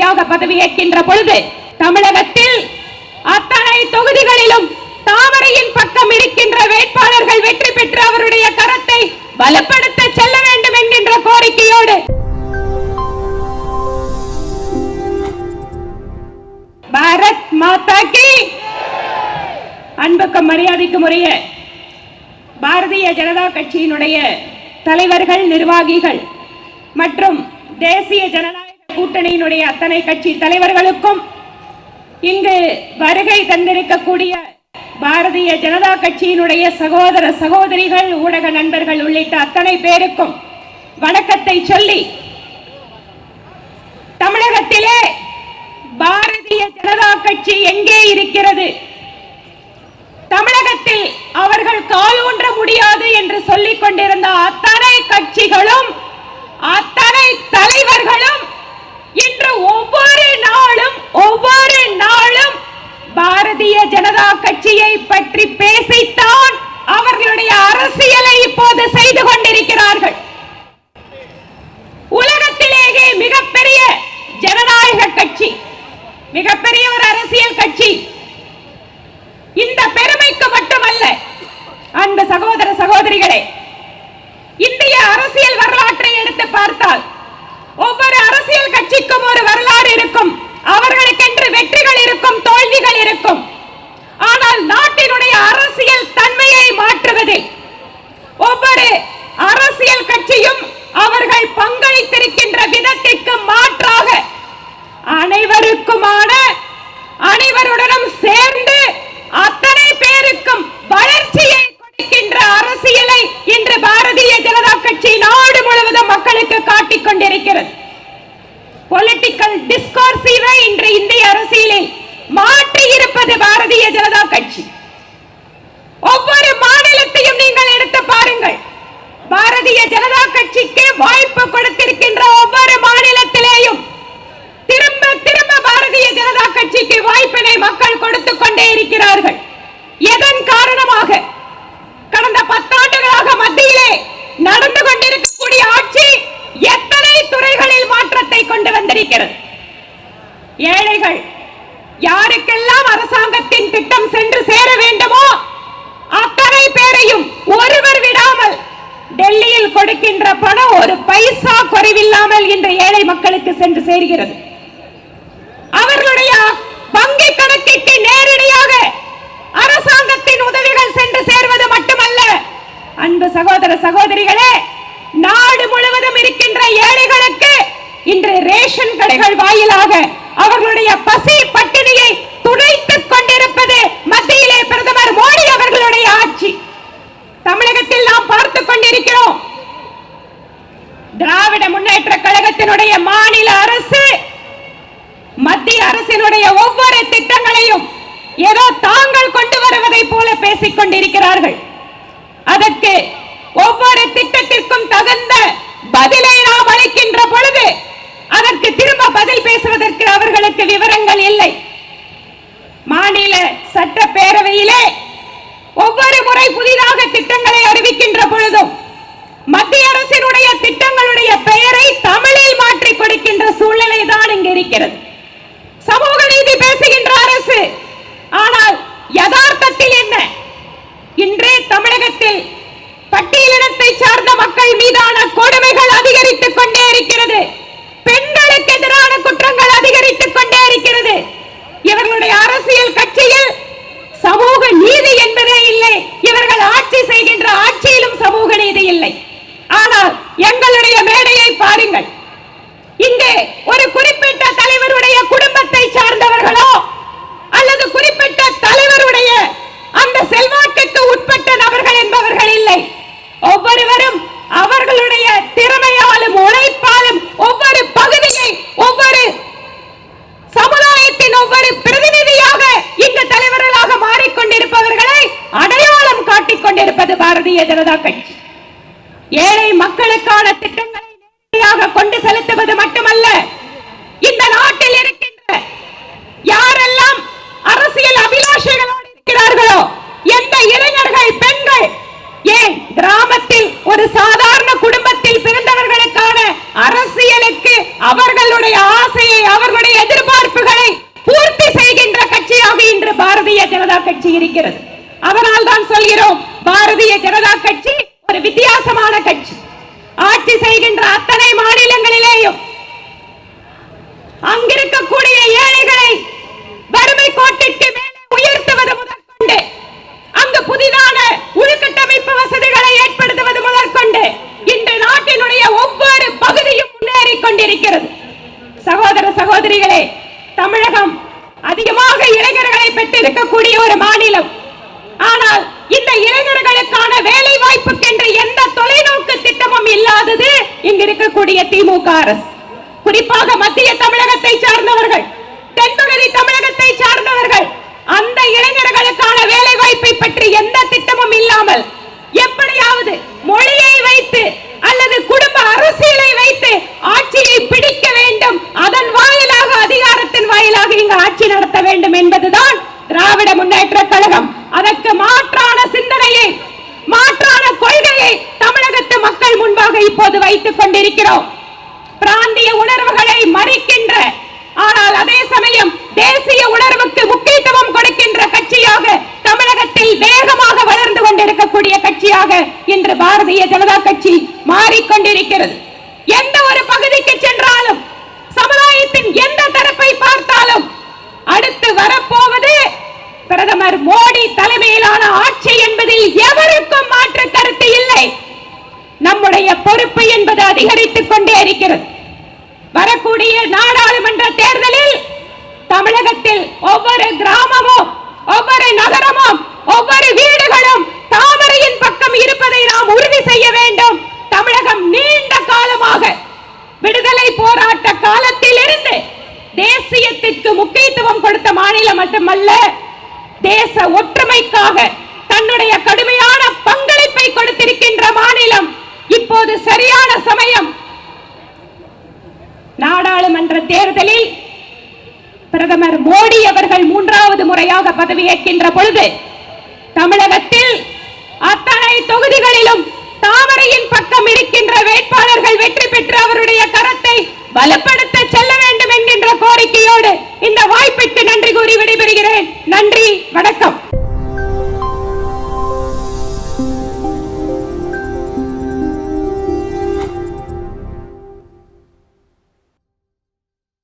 பதவியேற்கின்ற பொழுது தமிழகத்தில் அத்தனை தொகுதிகளிலும் தாமரையின் பக்கம் இருக்கின்ற வேட்பாளர்கள் வெற்றி பெற்று அவருடைய கரத்தை வலுப்படுத்த செல்ல வேண்டும் என்கின்ற கோரிக்கையோடு. பாரத் மாதா கி. அன்புக்கும் மரியாதைக்கும் உரிய பாரதிய ஜனதா கட்சியினுடைய தலைவர்கள் நிர்வாகிகள் மற்றும் தேசிய ஜனநாயக கூட்டணியினுடைய அத்தனை கட்சி தலைவர்களுக்கும் இங்கு வருகை தந்திருக்கக்கூடிய பாரதிய ஜனதா கட்சியினுடைய சகோதர சகோதரிகள் ஊடக நண்பர்கள் உள்ளிட்ட அத்தனை பேருக்கும் வணக்கத்தை சொல்லி தமிழகத்திலே பாரதிய ஜனதா கட்சி எங்கே இருக்கிறது? தமிழகத்தில் அவர்கள் கால் ஊன்ற முடியாது என்று சொல்லிக் கொண்டிருந்த அத்தனை கட்சிகளும் அத்தனை தலைவர்களும் இன்று ஒவ்வொரு நாளும் ஒவ்வொரு நாளும் பாரதிய ஜனதா கட்சியை பற்றி பேசித்தான் அவர்களுடைய அரசியலை இப்போது செய்து கொண்டிருக்கிறார்கள் உலகத்திலேயே மிகப்பெரிய ஜனநாயக கட்சி மிகப்பெரிய ஒரு அரசியல் கட்சி இந்த பெருமைக்கு மட்டுமல்ல அன்பு சகோதர சகோதரிகளே இந்திய அரசியல் வரலாற்றை எடுத்து பார்த்தால் ஒவ்வொரு அரசியல் கட்சிக்கும் ஒரு வரலாறு இருக்கும் அவர்களுக்கென்று வெற்றிகள் இருக்கும் தோல்விகள் இருக்கும் ஆனால் நாட்டினுடைய அரசியல் தன்மையை மாற்றுவதில் ஒவ்வொரு அரசியல் கட்சியும் அவர்கள் பங்களித்திருக்கின்ற விதத்திற்கு மாற்றாக அனைவருக்குமான அனைவருடனும் சேர்ந்து அத்தனை பேருக்கும் வளர்ச்சியை கொடுக்கின்ற அரசியலை இன்று பாரதிய ஜனதா கட்சி நாடு முழுவதும் மக்களுக்கு காட்டிக் கொண்டிருக்கிறது பொலிட்டிக்கல் டிஸ்கோர்சிவை இன்று இந்திய அரசியலில் மாற்றி இருப்பது பாரதிய ஜனதா கட்சி. ஒவ்வொரு மாநிலத்தையும் நீங்கள் எடுத்து பாருங்கள். பாரதிய ஜனதா கட்சிக்கு வாய்ப்பு கொடுத்திருக்கின்ற ஒவ்வொரு மாநிலத்திலேயும் திரும்ப திரும்ப பாரதிய ஜனதா கட்சிக்கு வாய்ப்பினை மக்கள் கொடுத்துக் கொண்டே இருக்கிறார்கள். எதன் காரணமாக? கடந்த பத்தாண்டுகளாக மத்தியிலே நடந்து கொண்டிருக்கக்கூடிய ஆட்சி எத்தனை துறைகளில் மாற்றத்தை கொண்டு வந்திருக்கிறது? ஏழைகள் யாருக்கெல்லாம் அரசாங்கத்தின் திட்டம் சென்று சேர வேண்டுமோ அத்தனை பேரையும் ஒருவர் விடாமல் டெல்லியில் கொடுக்கின்ற பணம் ஒரு பைசா குறைவில்லாமல் இன்று ஏழை மக்களுக்கு சென்று சேர்கிறது. அவர்களுடைய வங்கி கணக்கிற்கு நேரடியாக அரசாங்கத்தின் உதவிகள் சென்று சேர்வது மட்டுமல்ல. அன்பு சகோதர சகோதரிகளே நாடு முழுவதும் இருக்கின்ற ஏழைகளுக்கு இன்று ரேஷன் கடைகள் வாயிலாக அவர்களுடைய பசி பட்டினியை துடைத்துக் கொண்டிருப்பது மத்தியிலே பிரதமர் மோடி அவர்களுடைய ஆட்சி தமிழகத்தில் நாம் பார்த்துக் கொண்டிருக்கிறோம் திராவிட முன்னேற்ற மாநில அரசு மத்திய அரசினுடைய ஒவ்வொரு திட்டங்களையும் ஏதோ தாங்கள் கொண்டு வருவதை போல பேசிக் கொண்டிருக்கிறார்கள். அதற்கு ஒவ்வொரு திட்டத்திற்கும் தகுந்த பதிலை நாம் அளிக்கின்ற பொழுது அதற்கு திரும்ப பதில் பேசுவதற்கு அவர்களுக்கு விவரங்கள் இல்லை மாநில சட்டப்பேரவையிலே ஒவ்வொரு முறை புதிதாக திட்டங்களை அறிவிக்கின்ற பொழுதும் மத்திய அரசினுடைய திட்டங்களுடைய பெயரை தமிழில் மாற்றி கொடுக்கின்ற சூழ்நிலை தான் இங்கு இருக்கிறது சமூக நீதி பேசுகின்ற அரசு ஆனால் யதார்த்தத்தில் என்ன இன்றே தமிழகத்தில் பட்டியலினத்தை சார்ந்த மக்கள் மீதான கொடுமைகள் அதிகரித்துக் கொண்டே இருக்கிறது பெண்களுக்கு எதிரான குற்றங்கள் அதிகரித்துக் கொண்டே இருக்கிறது. இவர்களுடைய அரசியல் கட்சியில் சமூக நீதி என்பதே இல்லை. இவர்கள் ஆட்சி செய்கின்ற ஆட்சியிலும் சமூக நீதி இல்லை. ஆனால் எங்களுடைய மேடையை பாருங்கள். இங்கே ஒரு குறிப்பிட்ட தலைவருடைய குடும்பத்தை சார்ந்தவர்களோ அல்லது குறிப்பிட்ட தலைவருடைய அந்த செல்வாக்குக்கு உட்பட்ட நபர்கள் என்பவர்கள் இல்லை. ஒவ்வொருவரும் அவர்களுடைய திறமையாலும் உழைப்பாலும் ஒவ்வொரு ஜனதா கட்சி. ஏழை மக்களுக்கான திட்டங்களை நேரடியாக கொண்டு செலுத்துவது மட்டுமல்ல இந்த நாட்டில் இருக்கின்ற யாரெல்லாம் அரசியல் அபிலாஷைகளோடு இருக்கிறார்களோ எந்த இளைஞர்கள் பெண்கள் ஏன் கிராமத்தில் ஒரு சாதாரண குடும்பத்தில் பிறந்தவர்களுக்கான அரசியலுக்கு அவர்களுடைய ஆசையை அவர்களுடைய எதிர்பார்ப்புகளை பூர்த்தி செய்கின்ற கட்சியாக இன்று பாரதிய ஜனதா கட்சி இருக்கிறது. அதனால் தான் சொல்கிறோம் பாரதிய ஜனதா கட்சி ஒரு வித்தியாசமான கட்சி. ஆட்சி செய்கின்ற அத்தனை மாநிலங்களிலேயும் அங்கிருக்கக்கூடிய ஏழைகளை வறுமை கோட்டிற்கு மேலே உயர்த்துவது முதற்கொண்டு அங்கு புதிதான உள்கட்டமைப்பு வசதிகளை ஏற்படுத்துவது முதற்கொண்டு இன்று நாட்டினுடைய ஒவ்வொரு பகுதியும் முன்னேறி கொண்டிருக்கிறது. சகோதர சகோதரிகளே தமிழகம் அதிகமாக இளைஞர்களை பெற்றிருக்கக்கூடிய ஒரு மாநிலம். ஆனால் இந்த இளைஞர்களுக்கான வேலை வாய்ப்புக்கென்று எந்த தொலைநோக்கு திட்டமும் இல்லாதது இங்கு இருக்கக்கூடிய திமுக அரசு. குறிப்பாக மத்திய தமிழகத்தை சார்ந்தவர்கள் தென்பகுதி தமிழகத்தை சார்ந்தவர்கள் அந்த இளைஞர்களுக்கான வேலை வாய்ப்பை பற்றி எந்த திட்டமும் இல்லாமல் எப்படியாவது மொழியை வைத்து அல்லது குடும்ப அரசியலை வைத்து ஆட்சியை பிடிக்க வேண்டும் அதன் வாயிலாக அதிகாரத்தின் வாயிலாக இங்கு ஆட்சி நடத்த வேண்டும் என்பதுதான் திராவிட முன்னேற்ற கழகம் அதற்கு மாற்றான சிந்தனையை மாற்றான கொள்கையை தமிழகத்து மக்கள் முன்பாக இப்போது வைத்துக் கொண்டிருக்கிறோம் பிராந்திய உணர்வுகளை மறிக்கின்ற ஆனால் அதே சமயம் தேசிய உணர்வுக்கு முக்கியத்துவம் கொடுக்கின்ற கட்சியாக தமிழகத்தில் வேகமாக வளர்ந்து கொண்டிருக்கக்கூடிய இன்று பாரதிய ஜனதா கட்சி மாறிக்கொண்டிருக்கிறது. எந்த ஒரு பகுதிக்கு சென்றாலும் சமுதாயத்தின் எந்த தரப்பை பார்த்தாலும் அடுத்து வரப்போவது பிரதமர் மோடி தலைமையிலான ஆட்சி என்பதில் எவருக்கும் மாற்று கருத்து இல்லை. நம்முடைய பொறுப்பு என்பது அதிகரித்துக் கொண்டே இருக்கிறது. வரக்கூடிய நாடாளுமன்ற தேர்தலில் தமிழகத்தில் ஒவ்வொரு கிராமமும் ஒவ்வொரு நகரமும் ஒவ்வொரு வீடுகளும் பக்கம் இருப்பதை நாம் உறுதி செய்ய வேண்டும். தமிழகம் நீண்ட காலமாக விடுதலை போராட்ட காலத்தில் இருந்து தேசியத்திற்கு முக்கியத்துவம் கொடுத்த மாநிலம் மட்டுமல்ல தேச ஒற்றுமைக்காக தன்னுடைய கடுமையான பங்களிப்பை கொடுத்திருக்கின்ற மாநிலம் இப்போது சரியான சமயம். நாடாளுமன்ற தேர்தலில் பிரதமர் மோடி அவர்கள் மூன்றாவது முறையாக பதவியேற்கின்ற பொழுது தமிழக தொகுதிகளிலும் தாமரையின் பக்கம் இருக்கின்ற வேட்பாளர்கள் வெற்றி பெற்று அவருடைய கரத்தை வலுப்படுத்த செல்ல வேண்டும் என்கின்ற கோரிக்கையோடு இந்த வாய்ப்பிற்கு நன்றி கூறி விடைபெறுகிறேன். நன்றி வணக்கம்.